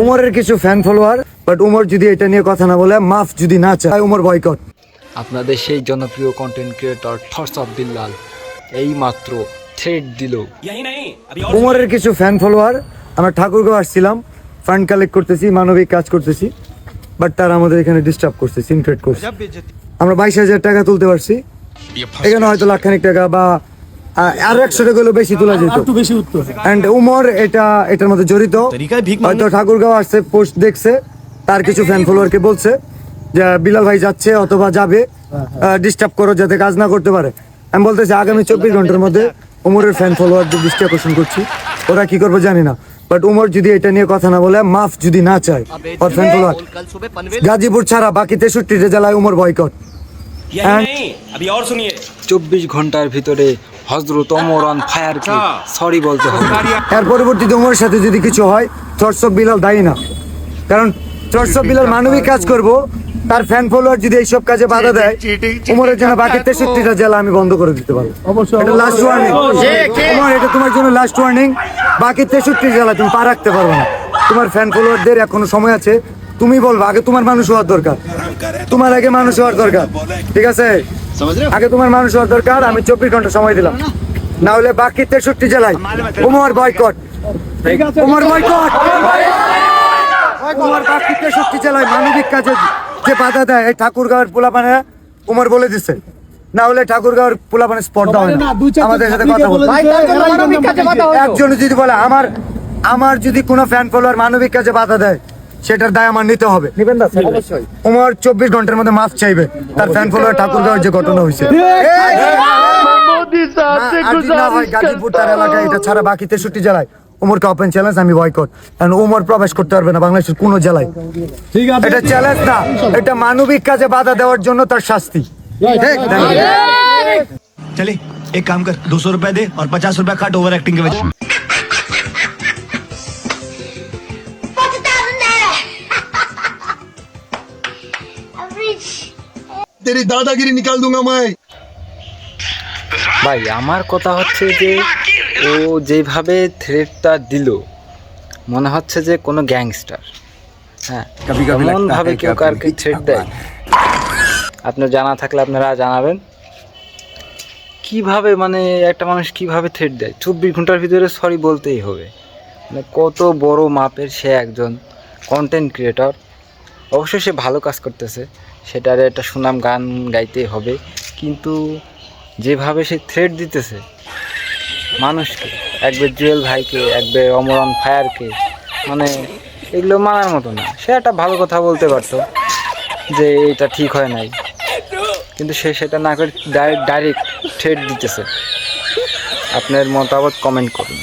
উমরের কিছু fan follower but Umar যদি এটা নিয়ে কথা না বলে মাফ যদি না চায় উমর বয়কট আপনাদের সেই জনপ্রিয় content creator thoughts of Billal এই মাত্র থ্রেড দিল। উমরের কিছু ফ্যান ফলোয়ার আমরা ঠাকুরগাঁও আসছিলাম ফান্ড কালেক্ট করতেছি মানবিক কাজ করতেছি বাট তারা আমাদের এখানে ডিস্টার্ব করছে সিনক্রেট করছে। আমরা বাইশ হাজার টাকা তুলতে পারছি। এখানে হয়তো লাখখানিক টাকা বা আর একশো টাকা হলো বেশি তোলা যেত। উমর এটা এটার মধ্যে জড়িত। হয়তো ঠাকুরগাঁও আসছে পোস্ট দেখছে তার কিছু ফ্যান ফলোয়ারকে বলছে যে বিলাল ভাই যাচ্ছে অথবা যাবে ডিস্টার্ব করো যাতে কাজ না করতে পারে। আমি বলতেছি আগামী চব্বিশ ঘণ্টার মধ্যে উমরের ফ্যান ফলোয়ার দৃষ্টি করছি। ওরা কি করব জানি না। বাট উমর যদি এটা নিয়ে কথা না বলে মাফ যদি না চায় ওর ফ্যান ফলোয়ার গাজীপুর ছাড়া বাকি তেষট্টিটা জেলায় উমর বয়কট চব্বিশ ঘণ্টার ভিতরে হজরত অমরান ফায়ারকে সরি বলতে হবে। এর পরবর্তীতে উমরের সাথে যদি কিছু হয় চর্চক বিলাল দায়ী না। কারণ চর্চক বিলাল মানবিক কাজ করব তার ফ্যান ফলোয়ার যদি এইসব কাজে বাধা দেয় উমরের জন্য বাকি তেষট্টিটা জেলা আমি বন্ধ করে দিতে পারব। অবশ্যই, এটা লাস্ট ওয়ার্নিং উমর এটা তোমার জন্য লাস্ট ওয়ার্নিং বাকি তেষট্টি জেলা তুমি পা রাখতে পারবে না। তোমার ফ্যান ফলোয়ারদের এখনও সময় আছে। তুমি বলব আগে তোমার মানুষ হওয়ার দরকার। তোমার আগে মানুষ হওয়ার দরকার। ঠিক আছে? আগে তোমার মানুষ হওয়ার দরকার আমি চব্বিশ ঘণ্টা সময় দিলাম। না হলে বাকি তেষট্টি জেলায়। উমর বয়কট। উমর বয়কট। উমর বাকি তেষট্টি জেলায় মানবিক কাজে যে বাধা দেয় এই ঠাকুরগাঁওয়ের পোলাপানে উমর বলে দিচ্ছে না হলে ঠাকুরগাঁওয়ের পোলাপানে স্পট দেওয়া হয় না। আমাদের সাথে কথা বলে বলতে। একজন যদি বলে আমার আমার যদি কোনো ফ্যান ফলোয়ার মানবিক কাজে বাধা দেয় সেটার দায় আমার নিতে হবে ওমর চব্বিশ ঘণ্টার মধ্যে মাফ চাইবে তার ফ্যান ফলোয়ার ঠাকুরগাঁও যে ঘটনা হয়েছে প্রবেশ করতে পারবে না কোনো এটা চ্যালেঞ্জ এটা মানবিক কাজে বাধা দেওয়ার জন্য তার শাস্তি এক কাম দুশো রুপয়া দে আর পচাশ রুপয়া কাট ওভার অ্যাক্টিং তেরি দাদাগিরি নিকাল দুঙ্গা মাই ভাই আমার কথা হচ্ছে যে ও যেভাবে থ্রেডটা দিল মনে হচ্ছে যে কোনো গ্যাংস্টার হ্যাঁ এমনভাবে কেউ কারকে থ্রেড দেয়। আপনার জানা থাকলে আপনারা জানাবেন। কীভাবে মানে একটা মানুষ কীভাবে থ্রেড দেয়? চব্বিশ ঘণ্টার ভিতরে সরি বলতেই হবে। মানে কত বড় মাপের সে একজন কন্টেন্ট ক্রিয়েটর অবশ্যই সে ভালো কাজ করতেছে। সেটার একটা সুনাম গান গাইতেই হবে। কিন্তু যেভাবে সে থ্রেড দিতেছে মানুষকে, একবার জুয়েল ভাইকে, একবার অমরন ফায়ারকে মানে এগুলো মানার মতো না। সে একটা ভালো কথা বলতে পারতো যে এটা ঠিক হয় নাই। কিন্তু সে সেটা না করে ডাইরেক্ট থ্রেড দিতেছে। আপনার মতামত কমেন্ট করুন।